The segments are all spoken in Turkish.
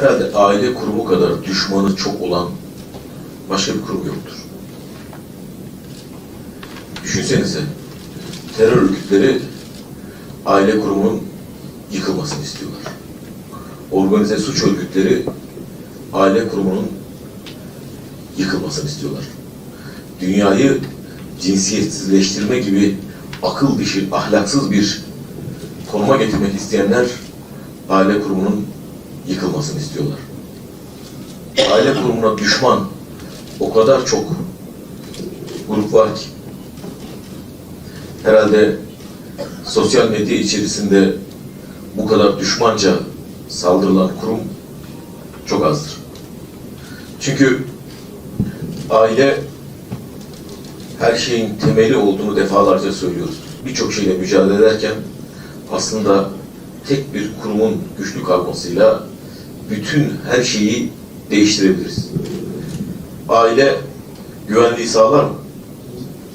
Herhalde aile kurumu kadar düşmanı çok olan başka bir kurum yoktur. Düşünsenize, terör örgütleri aile kurumunun yıkılmasını istiyorlar. Organize suç örgütleri aile kurumunun yıkılmasını istiyorlar. Dünyayı cinsiyetsizleştirme gibi akıl dışı, ahlaksız bir konuma getirmek isteyenler aile kurumunun yıkılmasını istiyorlar. Aile kurumuna düşman o kadar çok grup var ki herhalde sosyal medya içerisinde bu kadar düşmanca saldırılan kurum çok azdır. Çünkü aile her şeyin temeli olduğunu defalarca söylüyoruz. Birçok şeyle mücadele ederken aslında tek bir kurumun güçlü kalmasıyla bütün her şeyi değiştirebiliriz. Aile güvenliği sağlar mı?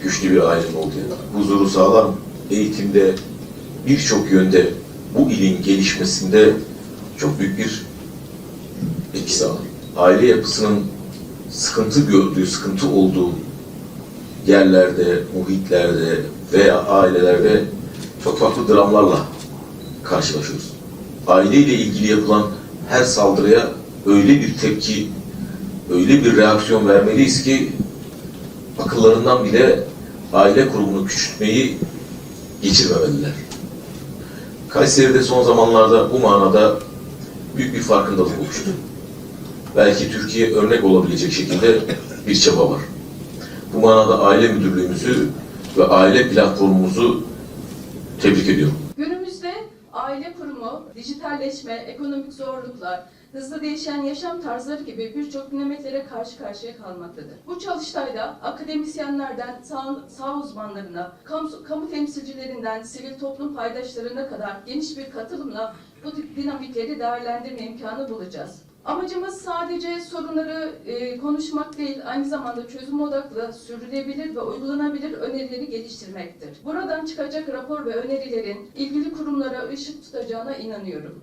Güçlü bir ailenin olduğu huzuru sağlar mı? Eğitimde birçok yönde bu ilin gelişmesinde çok büyük bir etki sağlar. Aile yapısının sıkıntı gördüğü, sıkıntı olduğu yerlerde, muhitlerde veya ailelerde çok farklı dramlarla karşılaşıyoruz. Aileyle ilgili yapılan her saldırıya öyle bir tepki, öyle bir reaksiyon vermeliyiz ki akıllarından bile aile kurumunu küçültmeyi geçirmemeliler. Kayseri'de son zamanlarda bu manada büyük bir farkındalık oluştu. Belki Türkiye örnek olabilecek şekilde bir çaba var. Bu manada aile müdürlüğümüzü ve aile platformumuzu tebrik ediyorum. Aile kurumu, dijitalleşme, ekonomik zorluklar, hızlı değişen yaşam tarzları gibi birçok dinamiklere karşı karşıya kalmaktadır. Bu çalıştayda akademisyenlerden sağ, sağ uzmanlarına, kamu, kamu temsilcilerinden sivil toplum paydaşlarına kadar geniş bir katılımla bu dinamikleri değerlendirme imkanı bulacağız. Amacımız sadece sorunları e, konuşmak değil, aynı zamanda çözüm odaklı, sürdürülebilir ve uygulanabilir önerileri geliştirmektir. Buradan çıkacak rapor ve önerilerin ilgili kurumlara ışık tutacağına inanıyorum.